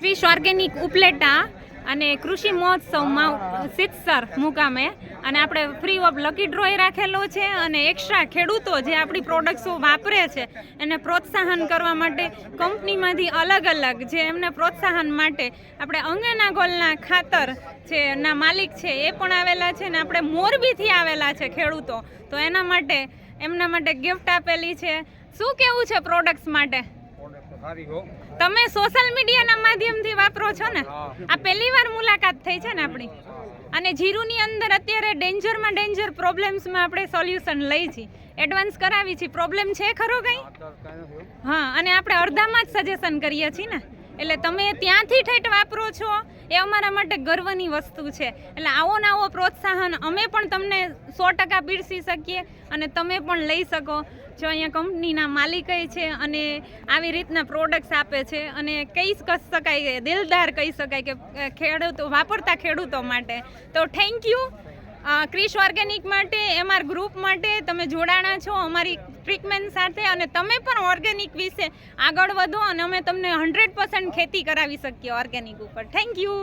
Krish organic Upleta અને કૃષિ મહોત્સવમાં સિત્સર મુકામે. અને આપણે ફ્રી ઓફ લકી ડ્રોય રાખેલો છે અને એક્સ્ટ્રા ખેડૂતો જે આપણી પ્રોડક્ટ્સો વાપરે છે, એને પ્રોત્સાહન કરવા માટે કંપનીમાંથી અલગ અલગ જે એમને પ્રોત્સાહન માટે આપણે અંગેના ગોલના ખાતર છે, ના માલિક છે, એ પણ આવેલા છે ને આપણે મોરબીથી આવેલા છે ખેડૂતો. તો એના માટે, એમના માટે ગિફ્ટ આપેલી છે. શું કેવું છે પ્રોડક્ટ્સ માટે? તમે સોશિયલ મીડિયાના માધ્યમથી વાપરો છો ને? આ પહેલી વાર મુલાકાત થઈ છે ને આપણી? અને જીરુની અંદર અત્યારે ડેન્જરમાં ડેન્જર પ્રોબ્લેમ્સમાં આપણે સોલ્યુશન લઈ છીએ. એડવાન્સ કરાવી છીએ. પ્રોબ્લેમ છે ખરો કંઈ. હા અને આપણે અડધામાં જ સજેશન કરીએ છીએ ને. એટલે તમે ત્યાંથી ઠેઠ વાપરો છો એ અમારા માટે ગર્વની વસ્તુ છે. એટલે આવો ને આવો પ્રોત્સાહન અમે પણ તમને સો ટકા પીરસી શકીએ અને તમે પણ લઈ શકો. જો અહીંયા કંપનીના માલિકય છે અને આવી રીતના પ્રોડક્ટ્સ આપે છે અને કહી શકાય દિલદાર કહી શકાય કે ખેડૂતો, વાપરતા ખેડૂતો માટે. તો થેન્ક યુ ક્રિશ ઓર્ગેનિક માટે એમઆર ગ્રુપ માટે તમે જોડાણા છો અમારી ટ્રીટમેન્ટ સાથે અને તમે પણ ઓર્ગેનિક વિશે આગળ વધો અને અમે તમને હંડ્રેડ પર્સન્ટ ખેતી કરાવી શકીએ ઓર્ગેનિક ઉપર. Thank you